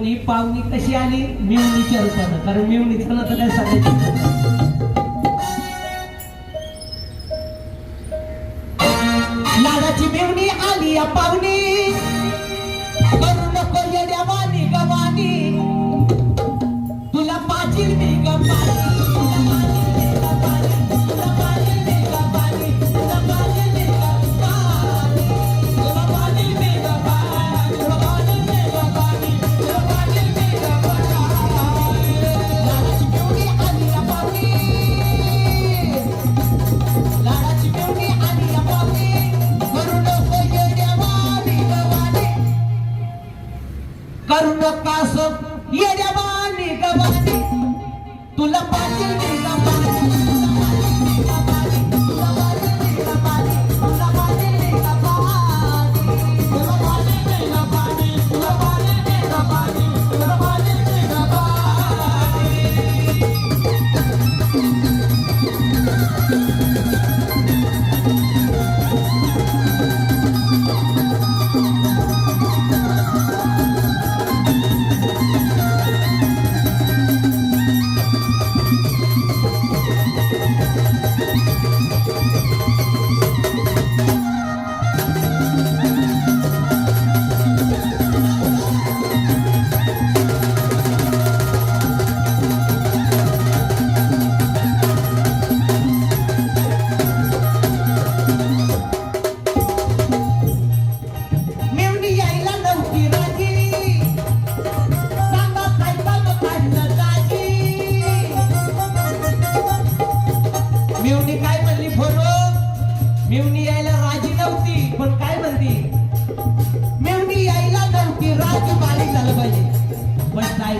पण पाहुणी कशी आली? मिवणीच्या रूपानं. कारण मिवणीचं ना तर काय सांगायचं? लाडाची मेवणी आली या पाहुणी. करू नको येड्या वाणी गवानी तुला पाजील मी गवानी करू नकास येड्या बाणी गवानी तुला पाटील मी गवानी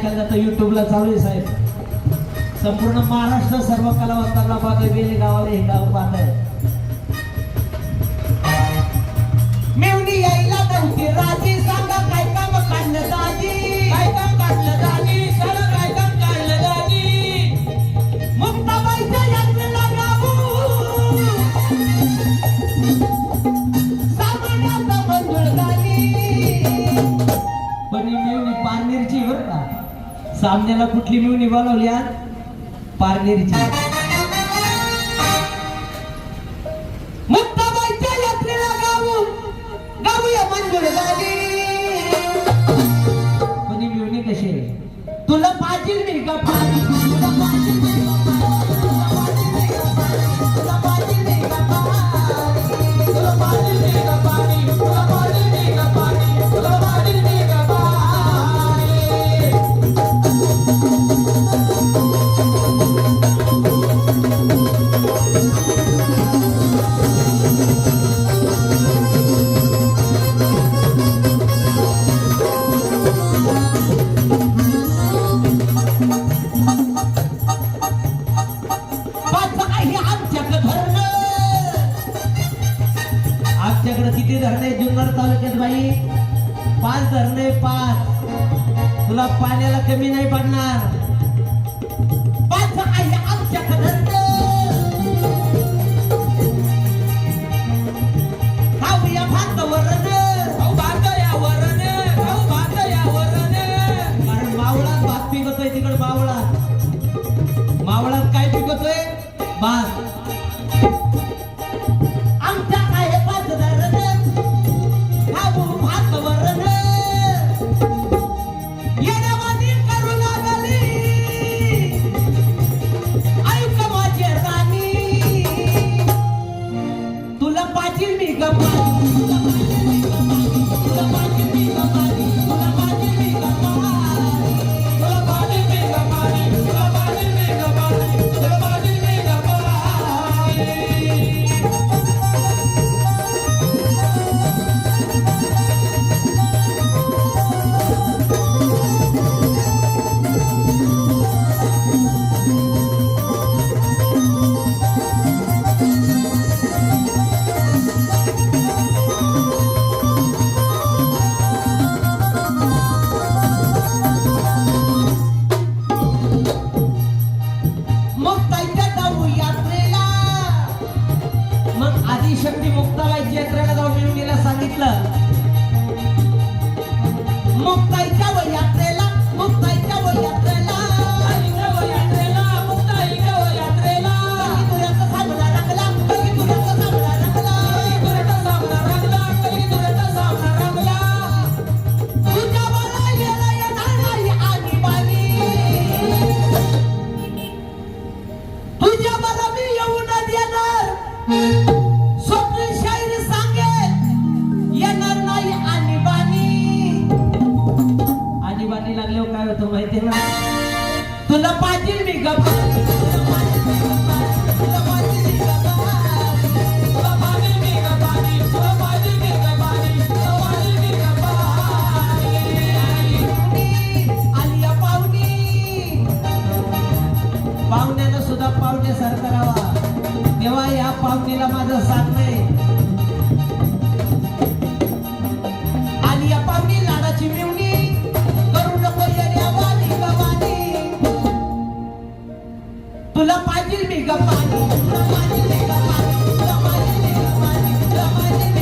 ऐकायला जातं युट्यूबला चालू आहे साहेब. संपूर्ण महाराष्ट्र सर्व कलावंतांना पाहतोय बेले गावाला हे गाव पाहत आहे मेवणी यायला नव्हती राजी सांगा काय काम काढलं काय काम काढलं काय काम काढलं मुक्ताबाईच्या यात्रेला सामान्याचा पण मेवणी पारनेरची बरं का? सामन्याला कुठली मेवणी बोलावली आज? पारनेरची. मुक्ताबाईच्या यात्रेला गाऊ गाऊया मंजूर झाली कशी आहे तुला पाजील मी का तुला पाण्याला कमी नाही पडणार. पाच आहे आमच्याकडे पाटील मी गप्पानी माहिती ना? तुला पाहिजे मी गप्प पाहुण्यानं सुद्धा पाहुण्यासारखं राहावा. तेव्हा या पाहुणीला माझं साथ नाही. तुला पाहिजे मी गप्पा तुला पाहिजे मी गप्पा तुला पाहिजे मी गप्पा तुला पाहिजे मी